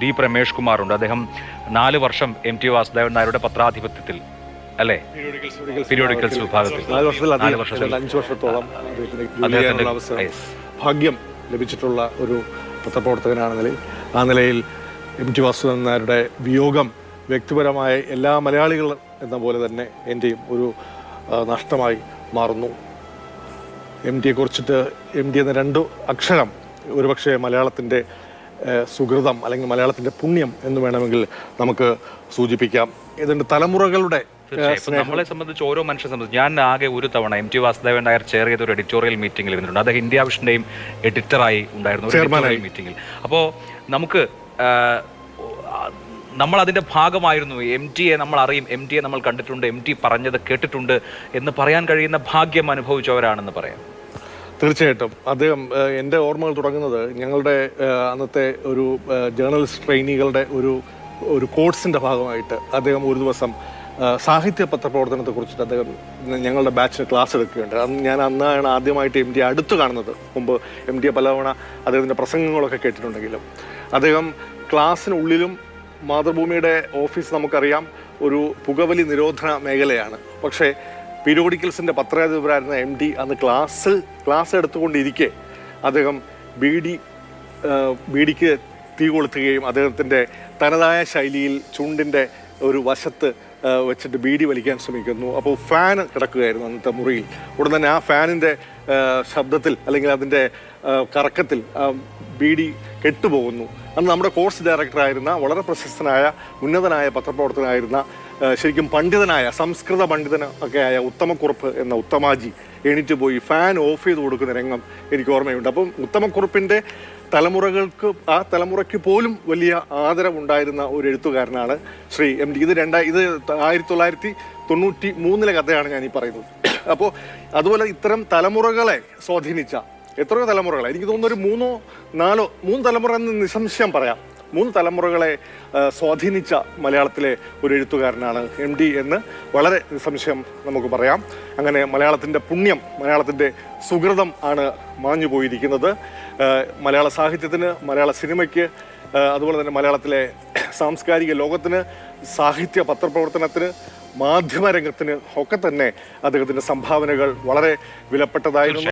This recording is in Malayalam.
ഡി പ്രമേഷ് കുമാർ ഉണ്ട് അദ്ദേഹം നാല് വർഷം എം ടി വാസുദേവൻ നായരുടെ പത്രാധിപത്യത്തിൽ അല്ലേ? പീരിയോഡിക്കൽസ് വിഭാഗത്തിൽ നാല് വർഷത്തിൽ അഞ്ച് വർഷത്തോളം ഭാഗ്യം ലഭിച്ചിട്ടുള്ള ഒരു പത്രപ്രവർത്തകനാണ് നിലയിൽ. ആ നിലയിൽ എം ടി വാസുദേവൻ നായരുടെ വിയോഗം വ്യക്തിപരമായ എല്ലാ മലയാളികൾ എന്ന പോലെ തന്നെ എന്റെയും ഒരു നഷ്ടമായി മാറുന്നു. എം ടിയെ കുറിച്ചിട്ട് എം ടി എന്ന രണ്ട് അക്ഷരം ഒരുപക്ഷെ മലയാളത്തിന്റെ സുഹൃതം അല്ലെങ്കിൽ മലയാളത്തിന്റെ പുണ്യം എന്ന് വേണമെങ്കിൽ നമുക്ക് സൂചിപ്പിക്കാം. ഇതിന്റെ തലമുറകളുടെ നമ്മളെ സംബന്ധിച്ച് ഓരോ മനുഷ്യനെ സംബന്ധിച്ച് ഞാൻ ആകെ ഒരു തവണ M T Vasudevan Nair chair ചെയ്ത ഒരു എഡിറ്റോറിയൽ മീറ്റിംഗിൽ ഇരുന്നിട്ടുണ്ട് അദ്ദേഹം ഇന്ത്യ വിഷന്റെയും എഡിറ്ററായി ഉണ്ടായിരുന്നു ഒരു മീറ്റിംഗിൽ അപ്പോൾ നമുക്ക് നമ്മൾ അതിന്റെ ഭാഗമായിരുന്നു. എം ടിയെ നമ്മൾ അറിയും എം ടിയെ നമ്മൾ കണ്ടിട്ടുണ്ട് എം ടി പറഞ്ഞത് കേട്ടിട്ടുണ്ട് എന്ന് പറയാൻ കഴിയുന്ന ഭാഗ്യം അനുഭവിച്ചവരാണെന്ന് പറയാം. തീർച്ചയായിട്ടും. അദ്ദേഹം എന്റെ ഓർമ്മകൾ തുടങ്ങുന്നത് ഞങ്ങളുടെ അന്നത്തെ ഒരു ജേർണലിസ്റ്റ് ട്രെയിനികളുടെ ഒരു ഒരു കോഴ്സിന്റെ ഭാഗമായിട്ട് അദ്ദേഹം ഒരു ദിവസം സാഹിത്യ പത്രപ്രവർത്തനത്തെ കുറിച്ചിട്ട് അദ്ദേഹം ഞങ്ങളുടെ ബാച്ചിന് ക്ലാസ് എടുക്കുകയുണ്ട് അന്ന് ഞാൻ അന്നാണ് ആദ്യമായിട്ട് എം ഡി അടുത്ത് കാണുന്നത്. മുമ്പ് എം ഡിയെ പലതവണ അദ്ദേഹത്തിന്റെ പ്രസംഗങ്ങളൊക്കെ കേട്ടിട്ടുണ്ടെങ്കിലും. അദ്ദേഹം ക്ലാസ്സിനുള്ളിലും മാതൃഭൂമിയുടെ ഓഫീസ് നമുക്കറിയാം ഒരു പുകവലി നിരോധന മേഖലയാണ്. പക്ഷേ പീരിയോഡിക്കൽസിന്റെ പത്രാധിപരായിരുന്ന എം ഡി അന്ന് ക്ലാസ് ക്ലാസ് എടുത്തുകൊണ്ടിരിക്കെ അദ്ദേഹം ബീഡി ബീഡിക്ക് തീ കൊളുത്തുകയും അദ്ദേഹത്തിന്റെ തനതായ ശൈലിയിൽ ചുണ്ടിന്റെ ഒരു വശത്ത് വെച്ചിട്ട് ബീഡി വലിക്കാൻ ശ്രമിക്കുന്നു. അപ്പോൾ ഫാൻ കിടക്കുകയായിരുന്നു അന്നത്തെ മുറിയിൽ. ഉടൻ തന്നെ ആ ഫാനിന്റെ ശബ്ദത്തിൽ അല്ലെങ്കിൽ അതിന്റെ കറക്കത്തിൽ ബീഡി കെട്ടുപോകുന്നു. അന്ന് നമ്മുടെ കോഴ്സ് ഡയറക്ടറായിരുന്ന വളരെ പ്രശസ്തനായ ഉന്നതനായ പത്രപ്രവർത്തകനായിരുന്ന ശരിക്കും പണ്ഡിതനായ സംസ്കൃത പണ്ഡിതന ഒക്കെ ആയ ഉത്തമക്കുറുപ്പ് എന്ന ഉത്തമാജി എണീറ്റ് പോയി ഫാൻ ഓഫ് ചെയ്ത് കൊടുക്കുന്ന രംഗം എനിക്ക് ഓർമ്മയുണ്ട്. അപ്പം ഉത്തമക്കുറുപ്പിന്റെ തലമുറകൾക്ക് ആ തലമുറയ്ക്ക് പോലും വലിയ ആദരവുണ്ടായിരുന്ന ഒരു എഴുത്തുകാരനാണ് ശ്രീ എം ഡി. ഇത് രണ്ടാ ഇത് ആയിരത്തി തൊള്ളായിരത്തി തൊണ്ണൂറ്റി മൂന്നിലെ കഥയാണ് ഞാൻ ഈ പറയുന്നത്. അപ്പോൾ അതുപോലെ ഇത്തരം തലമുറകളെ സ്വാധീനിച്ച എത്രയോ തലമുറകളെ എനിക്ക് തോന്നുന്നു ഒരു മൂന്നോ നാലോ മൂന്ന് തലമുറ എന്ന് നിസംശയം പറയാം. മൂന്ന് തലമുറകളെ സ്വാധീനിച്ച മലയാളത്തിലെ ഒരു എഴുത്തുകാരനാണ് എം ഡി എന്ന് വളരെ നിസ്സംശയം നമുക്ക് പറയാം. അങ്ങനെ മലയാളത്തിന്റെ പുണ്യം മലയാളത്തിന്റെ സുഹൃതം ആണ് മാഞ്ഞു പോയിരിക്കുന്നത്. മലയാള സാഹിത്യത്തിന് മലയാള സിനിമയ്ക്ക് അതുപോലെ തന്നെ മലയാളത്തിലെ സാംസ്കാരിക ലോകത്തിന് സാഹിത്യ പത്രപ്രവർത്തനത്തിന് മാധ്യമരംഗത്തിന് ഒക്കെ തന്നെ അദ്ദേഹത്തിന്റെ സംഭാവനകൾ വളരെ വിലപ്പെട്ടതായിരുന്നു.